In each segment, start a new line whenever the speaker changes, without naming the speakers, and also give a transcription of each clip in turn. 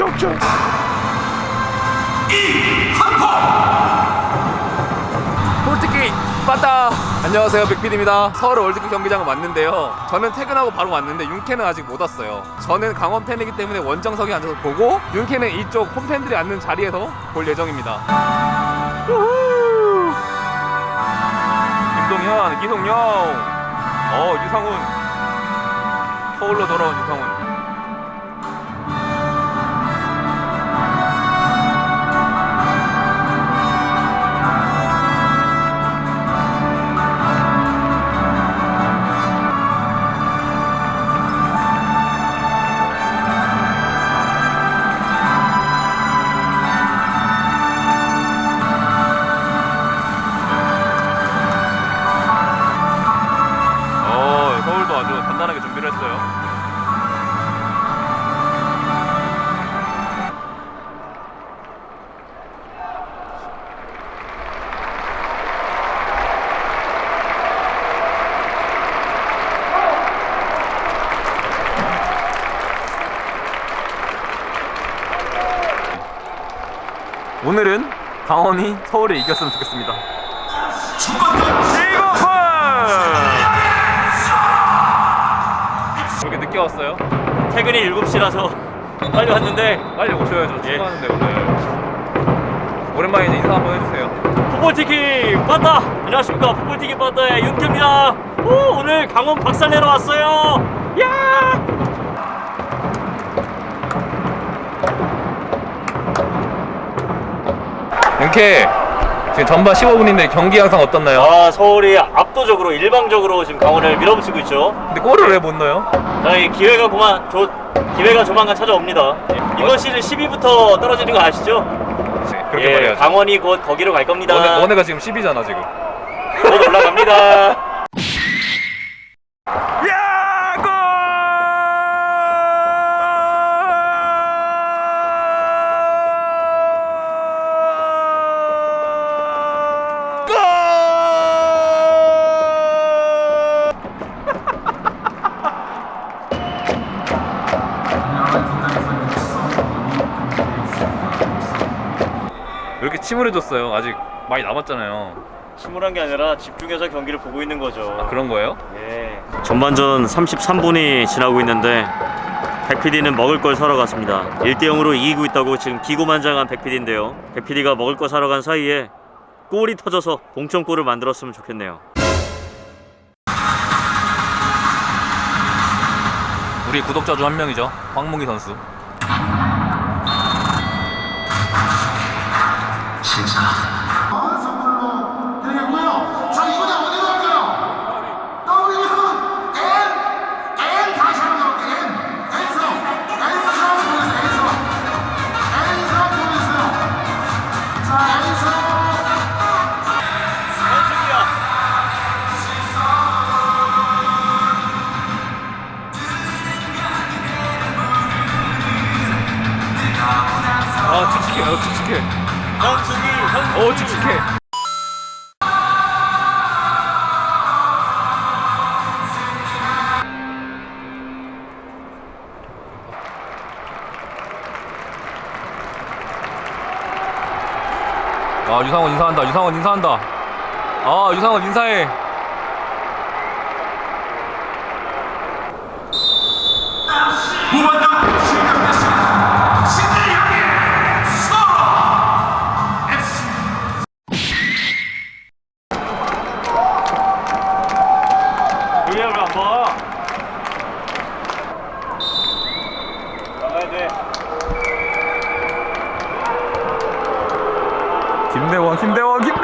쪽쪽.
폴트키 빠따 안녕하세요 백필입니다. 서울 월드컵 경기장은 왔는데요. 저는 퇴근하고 바로 왔는데 윤캐는 아직 못 왔어요. 저는 강원 팬이기 때문에 원정석에 앉아서 보고 윤캐는 이쪽 홈팬들이 앉는 자리에서 볼 예정입니다. 우후. 김동현 기동영 어 유상훈. 서울로 돌아온 유상훈 오늘은 강원이 서울을 이겼으면 좋겠습니다. 그렇게 늦게 왔어요?
퇴근이 7시라서 빨리 왔는데
빨리 오셔야죠.
예.
축구하는데 오늘. 오랜만에 인사 한번 해주세요.
풋볼티키 빠따 안녕하십니까 풋볼티키 빠따의 윤태입니다 오, 오늘 강원 박살 내러 왔어요 야
윤케 지금 전반 15분인데 경기 양상 어떻나요?
아, 서울이 압도적으로 일방적으로 지금 강원을 밀어붙이고 있죠
근데 골을 왜 못 넣어요?
저희 기회가 그만 조, 기회가 조만간 찾아옵니다 이번 시즌 10위부터 떨어지는 거 아시죠?
네, 그렇게
예,
말해야죠.
강원이 곧 거기로 갈 겁니다
너네, 너네가 지금 10이잖아 지금.
곧 올라갑니다
침울해졌어요? 아직 많이 남았잖아요.
침울한 게 아니라 집중해서 경기를 보고 있는 거죠
아, 그런 거예요?
예. 전반전 33분이 지나고 있는데 백PD는 먹을 걸 사러 갔습니다. 1대 0으로 이기고 있다고 지금 기고만장한 백PD인데요. 백PD가 먹을 거 사러 간 사이에 골이 터져서 동점골을 만들었으면 좋겠네요.
우리 구독자 중 한 명이죠. 황몽기 선수.
선물로. N서, N서 보내주세요. 자, N서.
아 칙칙해, 어 칙칙해. 현어 칙칙해. 아 유상원 인사한다. 유상원 인사한다. 아 유상원 인사해.
왜안 봐? 나가야 돼.
김대원, 김대원, 김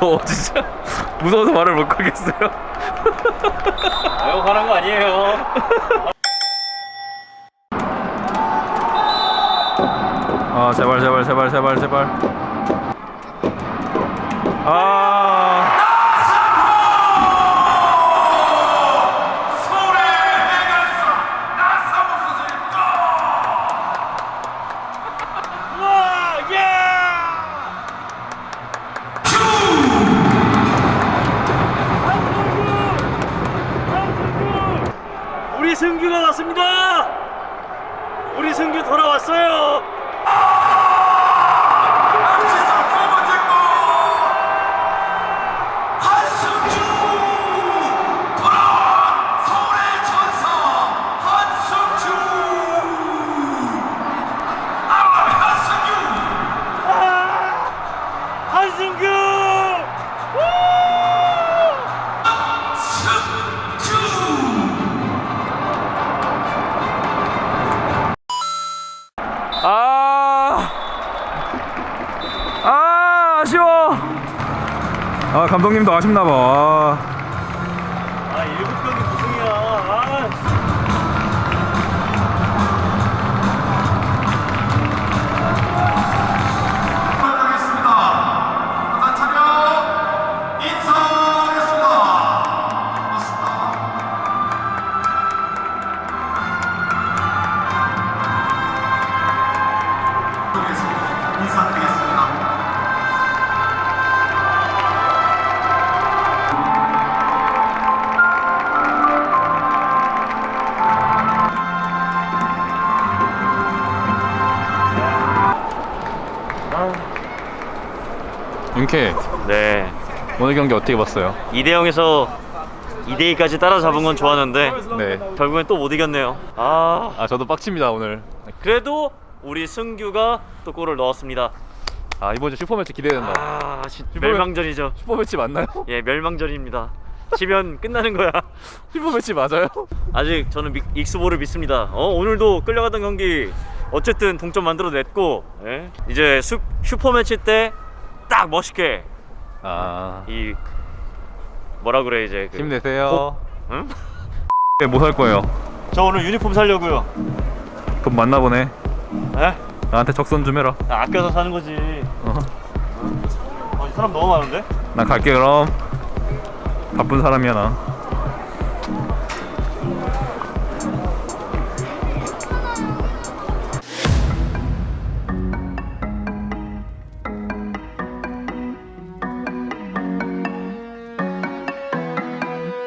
무서워, 진짜. 무서워서 말을 못 하겠어요.
가는 거 아니에요.
아, 제발, 제발, 제발, 제발, 제발. 아.
Brasil!
아 감독님도 아쉽나 봐.
아 일곱 무승이
윤케
네.
오늘 경기 어떻게 봤어요?
2대 0에서 2대 2까지 따라잡은 건 좋았는데
네.
결국엔 또 못 이겼네요. 아.
아 저도 빡칩니다 오늘.
그래도 우리 승규가 또 골을 넣었습니다.
아 이번 주 슈퍼매치 기대된다.
아, 진-
이번엔-
멸망전이죠.
슈퍼매치 맞나요?
예, 멸망전입니다. 지면 끝나는 거야.
슈퍼매치 맞아요?
아직 저는 미- 익스볼을 믿습니다. 어, 오늘도 끌려갔던 경기 어쨌든 동점 만들어냈고 예? 이제 슈, 슈퍼매치 때 딱 멋있게
아
이 뭐라 그래 이제 그-
힘내세요.
응?
네, 뭐살 거예요?
저 오늘 유니폼 살려고요.
돈 많나 보네.
에?
나한테 적선 좀 해라.
나 아껴서 사는 거지.
어.
어, 이 사람 너무 많은데?
나 갈게 그럼. 바쁜 사람이야 나.